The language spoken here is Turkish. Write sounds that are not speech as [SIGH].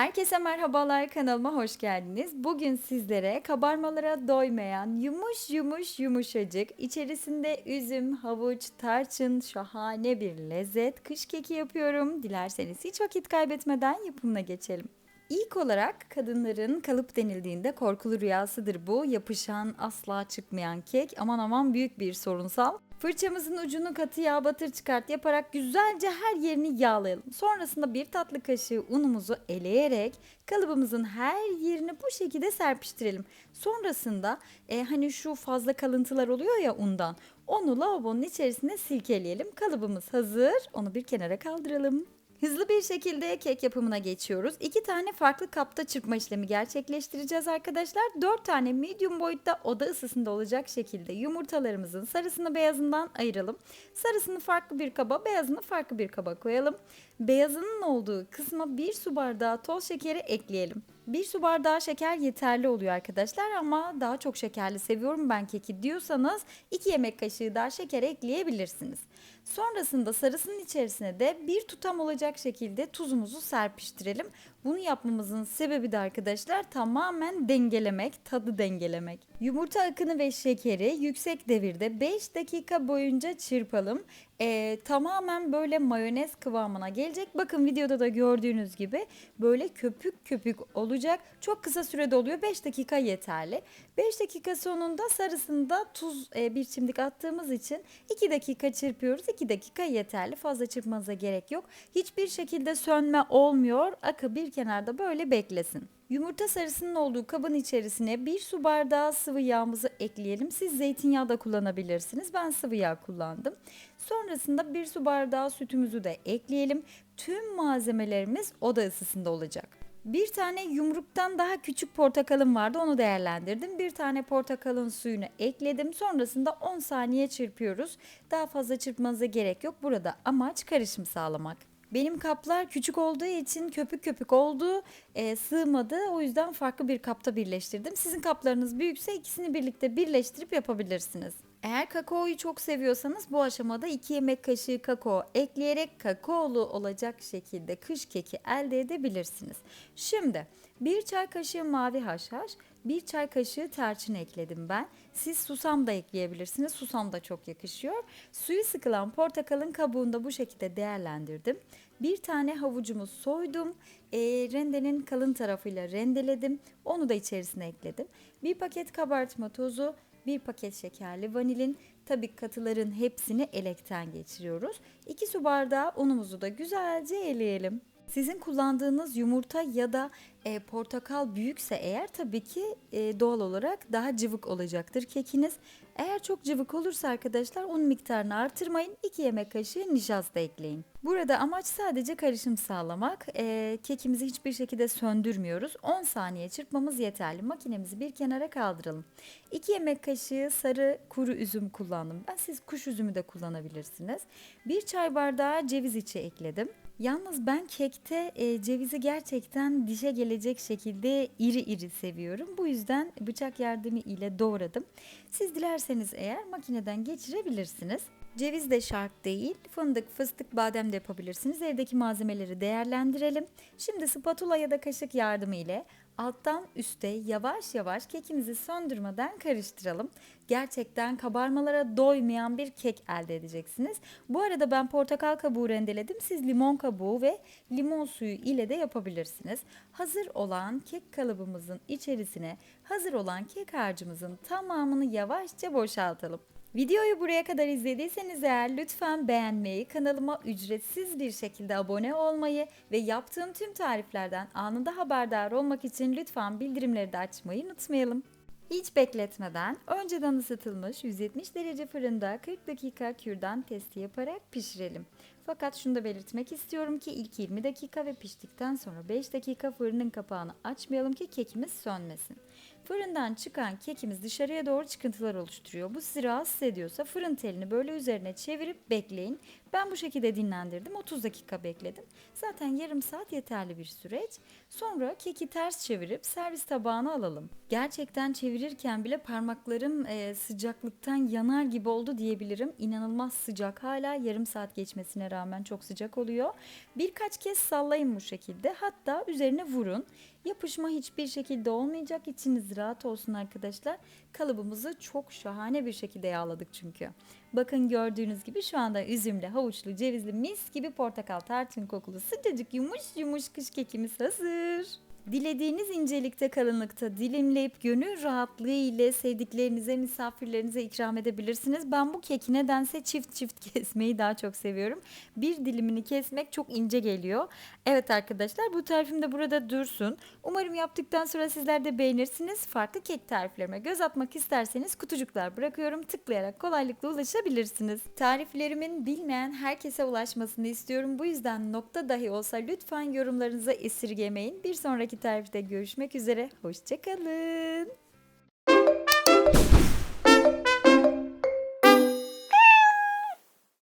Herkese merhabalar kanalıma hoş geldiniz. Bugün sizlere kabarmalara doymayan yumuş yumuş yumuşacık içerisinde üzüm, havuç, tarçın şahane bir lezzet kış keki yapıyorum. Dilerseniz hiç vakit kaybetmeden yapımına geçelim. İlk olarak kadınların kalıp denildiğinde korkulu rüyasıdır bu. Yapışan, asla çıkmayan kek. Aman aman büyük bir sorunsal. Fırçamızın ucunu katı yağ batır çıkart yaparak güzelce her yerini yağlayalım. Sonrasında bir tatlı kaşığı unumuzu eleyerek kalıbımızın her yerini bu şekilde serpiştirelim. Sonrasında e, hani şu fazla kalıntılar oluyor ya undan onu lavabonun içerisine silkeleyelim. Kalıbımız hazır. Onu bir kenara kaldıralım. Hızlı bir şekilde kek yapımına geçiyoruz. İki tane farklı kapta çırpma işlemi gerçekleştireceğiz arkadaşlar. Dört tane medium boyutta oda ısısında olacak şekilde yumurtalarımızın sarısını beyazından ayıralım. Sarısını farklı bir kaba, beyazını farklı bir kaba koyalım. Beyazının olduğu kısma bir su bardağı toz şekeri ekleyelim. Bir su bardağı şeker yeterli oluyor arkadaşlar ama daha çok şekerli seviyorum ben keki diyorsanız 2 yemek kaşığı daha şeker ekleyebilirsiniz. Sonrasında sarısının içerisine de bir tutam olacak şekilde tuzumuzu serpiştirelim. Bunu yapmamızın sebebi de arkadaşlar tamamen dengelemek, tadı dengelemek. Yumurta akını ve şekeri yüksek devirde 5 dakika boyunca çırpalım. Ee, tamamen böyle mayonez kıvamına gelecek. Bakın videoda da gördüğünüz gibi böyle köpük köpük olacak. Çok kısa sürede oluyor. 5 dakika yeterli. 5 dakika sonunda sarısında tuz e, bir çimdik attığımız için 2 dakika çırpıyoruz. 2 dakika yeterli. Fazla çırpmanıza gerek yok. Hiçbir şekilde sönme olmuyor. Akı bir kenarda böyle beklesin. Yumurta sarısının olduğu kabın içerisine bir su bardağı sıvı yağımızı ekleyelim. Siz zeytinyağı da kullanabilirsiniz. Ben sıvı yağ kullandım. Sonrasında bir su bardağı sütümüzü de ekleyelim. Tüm malzemelerimiz oda ısısında olacak. Bir tane yumruktan daha küçük portakalım vardı onu değerlendirdim. Bir tane portakalın suyunu ekledim. Sonrasında 10 saniye çırpıyoruz. Daha fazla çırpmanıza gerek yok. Burada amaç karışım sağlamak. Benim kaplar küçük olduğu için köpük köpük oldu, e, sığmadı. O yüzden farklı bir kapta birleştirdim. Sizin kaplarınız büyükse ikisini birlikte birleştirip yapabilirsiniz. Eğer kakaoyu çok seviyorsanız bu aşamada 2 yemek kaşığı kakao ekleyerek kakaolu olacak şekilde kış keki elde edebilirsiniz. Şimdi bir çay kaşığı mavi haşhaş, bir çay kaşığı tarçın ekledim ben. Siz susam da ekleyebilirsiniz. Susam da çok yakışıyor. Suyu sıkılan portakalın kabuğunu da bu şekilde değerlendirdim. Bir tane havucumu soydum. E, rendenin kalın tarafıyla rendeledim. Onu da içerisine ekledim. Bir paket kabartma tozu, bir paket şekerli vanilin, tabii katıların hepsini elekten geçiriyoruz. 2 su bardağı unumuzu da güzelce eleyelim. Sizin kullandığınız yumurta ya da e, portakal büyükse eğer tabii ki e, doğal olarak daha cıvık olacaktır kekiniz. Eğer çok cıvık olursa arkadaşlar un miktarını artırmayın. 2 yemek kaşığı nişasta ekleyin. Burada amaç sadece karışım sağlamak. E, kekimizi hiçbir şekilde söndürmüyoruz. 10 saniye çırpmamız yeterli. Makinemizi bir kenara kaldıralım. 2 yemek kaşığı sarı kuru üzüm kullandım. Ben siz kuş üzümü de kullanabilirsiniz. 1 çay bardağı ceviz içi ekledim. Yalnız ben kekte e, cevizi gerçekten dişe gelecek şekilde iri iri seviyorum. Bu yüzden bıçak yardımı ile doğradım. Siz dilerseniz eğer makineden geçirebilirsiniz. Ceviz de şart değil. Fındık, fıstık, badem de yapabilirsiniz. Evdeki malzemeleri değerlendirelim. Şimdi spatula ya da kaşık yardımı ile alttan üste yavaş yavaş kekimizi söndürmeden karıştıralım. Gerçekten kabarmalara doymayan bir kek elde edeceksiniz. Bu arada ben portakal kabuğu rendeledim. Siz limon kabuğu ve limon suyu ile de yapabilirsiniz. Hazır olan kek kalıbımızın içerisine hazır olan kek harcımızın tamamını yavaşça boşaltalım. Videoyu buraya kadar izlediyseniz eğer lütfen beğenmeyi, kanalıma ücretsiz bir şekilde abone olmayı ve yaptığım tüm tariflerden anında haberdar olmak için lütfen bildirimleri de açmayı unutmayalım. Hiç bekletmeden önceden ısıtılmış 170 derece fırında 40 dakika kürdan testi yaparak pişirelim. Fakat şunu da belirtmek istiyorum ki ilk 20 dakika ve piştikten sonra 5 dakika fırının kapağını açmayalım ki kekimiz sönmesin. Fırından çıkan kekimiz dışarıya doğru çıkıntılar oluşturuyor. Bu sizi rahatsız ediyorsa fırın telini böyle üzerine çevirip bekleyin. Ben bu şekilde dinlendirdim. 30 dakika bekledim. Zaten yarım saat yeterli bir süreç. Sonra keki ters çevirip servis tabağına alalım. Gerçekten çevirirken bile parmaklarım e, sıcaklıktan yanar gibi oldu diyebilirim. İnanılmaz sıcak. Hala yarım saat geçmesine rağmen çok sıcak oluyor. Birkaç kez sallayın bu şekilde. Hatta üzerine vurun. Yapışma hiçbir şekilde olmayacak. İçiniz rahat olsun arkadaşlar. Kalıbımızı çok şahane bir şekilde yağladık çünkü. Bakın gördüğünüz gibi şu anda üzümlü, havuçlu, cevizli, mis gibi portakal tarçın kokulu sıcacık yumuş yumuş kış kekimiz hazır. Dilediğiniz incelikte kalınlıkta dilimleyip gönül rahatlığı ile sevdiklerinize, misafirlerinize ikram edebilirsiniz. Ben bu keki nedense çift çift [LAUGHS] kesmeyi daha çok seviyorum. Bir dilimini kesmek çok ince geliyor. Evet arkadaşlar bu tarifim de burada dursun. Umarım yaptıktan sonra sizler de beğenirsiniz. Farklı kek tariflerime göz atmak isterseniz kutucuklar bırakıyorum. Tıklayarak kolaylıkla ulaşabilirsiniz. Tariflerimin bilmeyen herkese ulaşmasını istiyorum. Bu yüzden nokta dahi olsa lütfen yorumlarınıza esirgemeyin. Bir sonraki tarifte görüşmek üzere. Hoşçakalın.